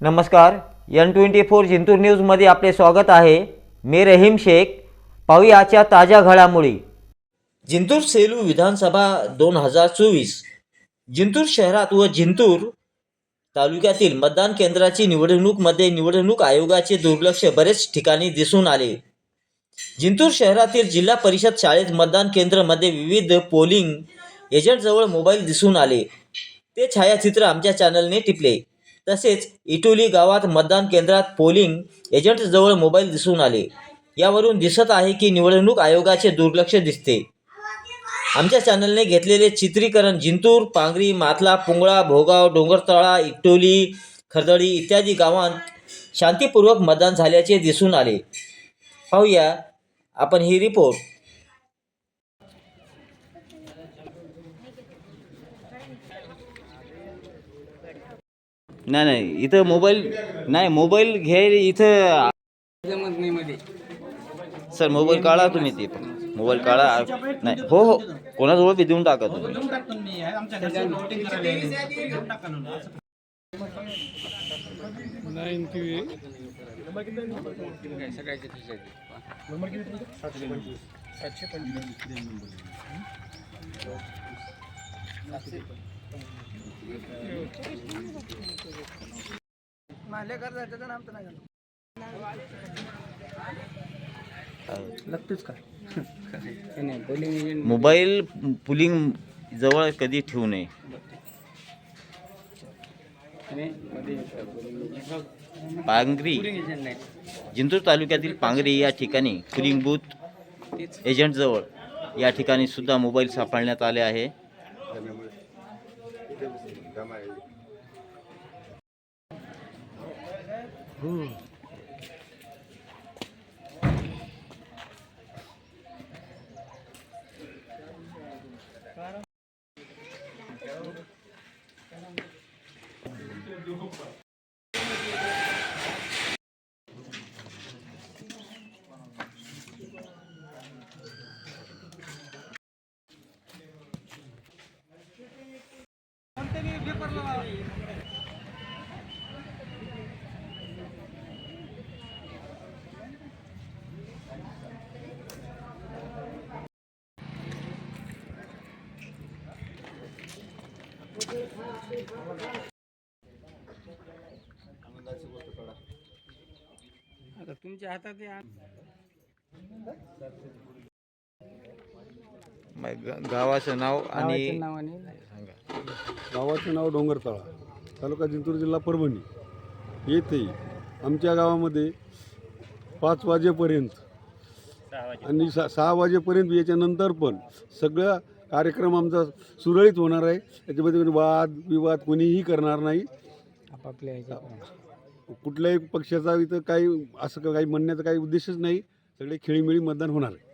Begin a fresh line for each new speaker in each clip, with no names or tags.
नमस्कार N twenty four Jintur न्यूजमध्ये आपले स्वागत आहे. मी रहीम शेख. पाहूया आजच्या ताज्या घडामोडी. जिंतूर सेलू विधानसभा दोन हजार चोवीस. जिंतूर शहरात व जिंतूर तालुक्यातील मतदान केंद्राची निवडणूकमध्ये निवडणूक आयोगाचे दुर्लक्ष बरेच ठिकाणी दिसून आले. जिंतूर शहरातील जिल्हा परिषद शाळेत मतदान केंद्रामध्ये विविध पोलिंग एजंटजवळ मोबाईल दिसून आले. ते छायाचित्र आमच्या चॅनलने टिपले. तसेच इटोली गावात मतदान केंद्रात पोलिंग एजंटजवळ मोबाईल दिसून आले. यावरून दिसत आहे की निवडणूक आयोगाचे दुर्लक्ष दिसते. आमच्या चॅनलने घेतलेले चित्रीकरण जिंतूर पांगरी मातला पुंगळा भोगाव डोंगरतळा इटोली खरदडी इत्यादी गावांत शांतीपूर्वक मतदान झाल्याचे दिसून आले. पाहूया आपण ही रिपोर्ट. नाही नाही इथं मोबाईल नाही मोबाईल घे इथं.
जमत नाही मध्ये
सर मोबाईल काढा तुम्ही ते पण. मोबाईल काढा. नाही हो हो. कोणाजवळ बी देऊन टाका तुम्ही.
नाही,
मोबाईल पुलिंग जवळ कधी ठेवू नये. पांगरी. जिंतूर तालुक्यातील पांगरी या ठिकाणी पुलिंग बूथ एजंटजवळ या ठिकाणी सुद्धा मोबाईल सापडण्यात आले आहे. Mm.
आता तुमच्या हातात
गावाचं नाव आणि
गावाचं नाव डोंगरतळा तालुका जिंतूर जिल्हा परभणी. येथे आमच्या गावामध्ये पाच वाजेपर्यंत आणि सा सहा वाजेपर्यंत याच्यानंतर पण सगळा कार्यक्रम आमचा सुरळीत होणार आहे. त्याच्यामध्ये वाद विवाद कोणीही करणार नाही.
आपापल्या
कुठल्याही पक्षाचा इथं काही असं काही म्हणण्याचा काही उद्देशच नाही. सगळे खेळीमेळी मतदान होणार आहे.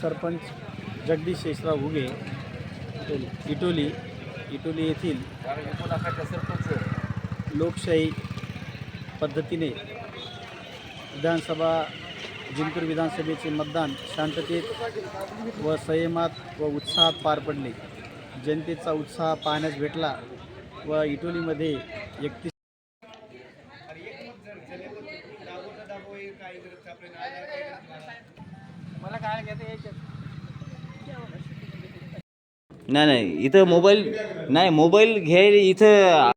सरपंच जगदीश शेषराव घुगे इटोली इटोली येथील लोकशाही पद्धतीने विधानसभा जिंतूर विधानसभेचे मतदान शांततेत व संयमात व उत्साहात पार पडले. जनतेचा उत्साह पाहण्यास भेटला व इटोलीमध्ये एकतीस
मला काय घेता यायचं.
नाही नाही इथं मोबाईल नाही मोबाईल घे इथं